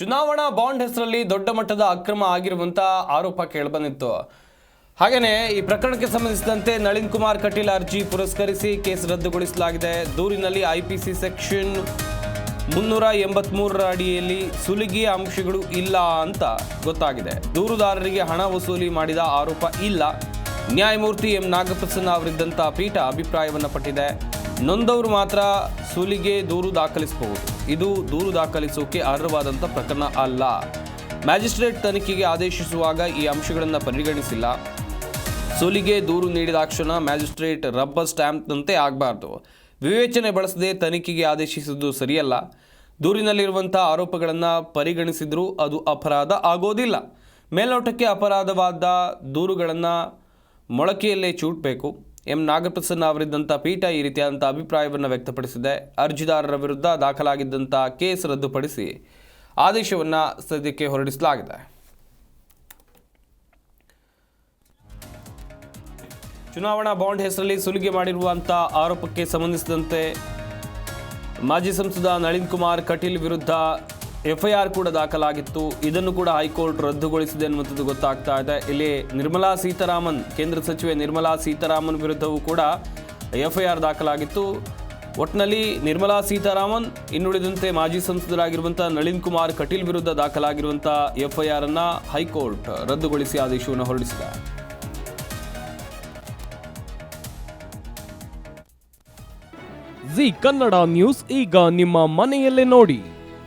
ಚುನಾವಣಾ ಬಾಂಡ್ ಹೆಸರಲ್ಲಿ ದೊಡ್ಡ ಮಟ್ಟದ ಅಕ್ರಮ ಆಗಿರುವಂತ ಆರೋಪ ಕೇಳಿಬಂದಿತ್ತು. ಹಾಗೇನೆ ಈ ಪ್ರಕರಣಕ್ಕೆ ಸಂಬಂಧಿಸಿದಂತೆ ನಳಿನ್ ಕುಮಾರ್ ಕಟೀಲ್ ಅರ್ಜಿ ಪುರಸ್ಕರಿಸಿ ಕೇಸ್ ರದ್ದುಗೊಳಿಸಲಾಗಿದೆ. ದೂರಿನಲ್ಲಿ ಐಪಿಸಿ ಸೆಕ್ಷನ್ ಮುನ್ನೂರ ಎಂಬತ್ಮೂರರ ಅಡಿಯಲ್ಲಿ ಸುಲಿಗೆಯ ಅಂಶಗಳು ಇಲ್ಲ ಅಂತ ಗೊತ್ತಾಗಿದೆ. ದೂರುದಾರರಿಗೆ ಹಣ ವಸೂಲಿ ಮಾಡಿದ ಆರೋಪ ಇಲ್ಲ. ನ್ಯಾಯಮೂರ್ತಿ ಎಂ ನಾಗಪ್ರಸನ್ನ ಅವರಿದ್ದಂಥ ಪೀಠ ಅಭಿಪ್ರಾಯವನ್ನು ಪಟ್ಟಿದೆ. ನೊಂದವರು ಮಾತ್ರ ಸುಲಿಗೆ ದೂರು ದಾಖಲಿಸಬಹುದು. ಇದು ದೂರು ದಾಖಲಿಸೋಕೆ ಅರ್ಹವಾದಂಥ ಪ್ರಕರಣ ಅಲ್ಲ. ಮ್ಯಾಜಿಸ್ಟ್ರೇಟ್ ತನಿಖೆಗೆ ಆದೇಶಿಸುವಾಗ ಈ ಅಂಶಗಳನ್ನು ಪರಿಗಣಿಸಿಲ್ಲ. ಸುಲಿಗೆ ದೂರು ನೀಡಿದಾಕ್ಷಣ ಮ್ಯಾಜಿಸ್ಟ್ರೇಟ್ ರಬ್ಬರ್ ಸ್ಟ್ಯಾಂಪ್ನಂತೆ ಆಗಬಾರ್ದು. ವಿವೇಚನೆ ಬಳಸದೆ ತನಿಖೆಗೆ ಆದೇಶಿಸಿದ್ದು ಸರಿಯಲ್ಲ. ದೂರಿನಲ್ಲಿರುವಂಥ ಆರೋಪಗಳನ್ನು ಪರಿಗಣಿಸಿದರೂ ಅದು ಅಪರಾಧ ಆಗೋದಿಲ್ಲ. ಮೇಲ್ನೋಟಕ್ಕೆ ಅಪರಾಧವಾದ ದೂರುಗಳನ್ನು ಮೊಳಕೆಯಲ್ಲೇ ಚೂಟಬೇಕು. ಎಂ ನಾಗಪ್ರಸನ್ನ ಅವರಿದ್ದಂಥ ಪೀಠ ಈ ರೀತಿಯಾದಂಥ ಅಭಿಪ್ರಾಯವನ್ನು ವ್ಯಕ್ತಪಡಿಸಿದೆ. ಅರ್ಜಿದಾರರ ವಿರುದ್ಧ ದಾಖಲಾಗಿದ್ದಂಥ ಕೇಸ್ ರದ್ದುಪಡಿಸಿ ಆದೇಶವನ್ನು ಸದ್ಯಕ್ಕೆ ಹೊರಡಿಸಲಾಗಿದೆ. ಚುನಾವಣಾ ಬಾಂಡ್ ಹೆಸರಲ್ಲಿ ಸುಲಿಗೆ ಮಾಡಿರುವಂಥ ಆರೋಪಕ್ಕೆ ಸಂಬಂಧಿಸಿದಂತೆ ಮಾಜಿ ಸಂಸದ ನಳಿನ್ ಕುಮಾರ್ ಕಟೀಲ್ ವಿರುದ್ಧ ಎಫ್ಐಆರ್ ಕೂಡ ದಾಖಲಾಗಿತ್ತು. ಇದನ್ನು ಕೂಡ ಹೈಕೋರ್ಟ್ ರದ್ದುಗೊಳಿಸಿದೆ ಅನ್ನುವಂಥದ್ದು ಗೊತ್ತಾಗ್ತಾ ಇದೆ. ಇಲ್ಲಿ ನಿರ್ಮಲಾ ಸೀತಾರಾಮನ್, ಕೇಂದ್ರ ಸಚಿವೆ ನಿರ್ಮಲಾ ಸೀತಾರಾಮನ್ ವಿರುದ್ಧವೂ ಕೂಡ ಎಫ್ಐಆರ್ ದಾಖಲಾಗಿತ್ತು. ಒಟ್ಟಿನಲ್ಲಿ ನಿರ್ಮಲಾ ಸೀತಾರಾಮನ್, ಇನ್ನುಳಿದಂತೆ ಮಾಜಿ ಸಂಸದರಾಗಿರುವಂಥ ನಳಿನ್ ಕುಮಾರ್ ಕಟೀಲ್ ವಿರುದ್ಧ ದಾಖಲಾಗಿರುವಂಥ ಎಫ್ಐಆರ್ ಅನ್ನ ಹೈಕೋರ್ಟ್ ರದ್ದುಗೊಳಿಸಿ ಆದೇಶವನ್ನು ಹೊರಡಿಸಿದೆ. ಜಿ ಕನ್ನಡ ನ್ಯೂಸ್ ಈಗ ನಿಮ್ಮ ಮನೆಯಲ್ಲೇ ನೋಡಿ.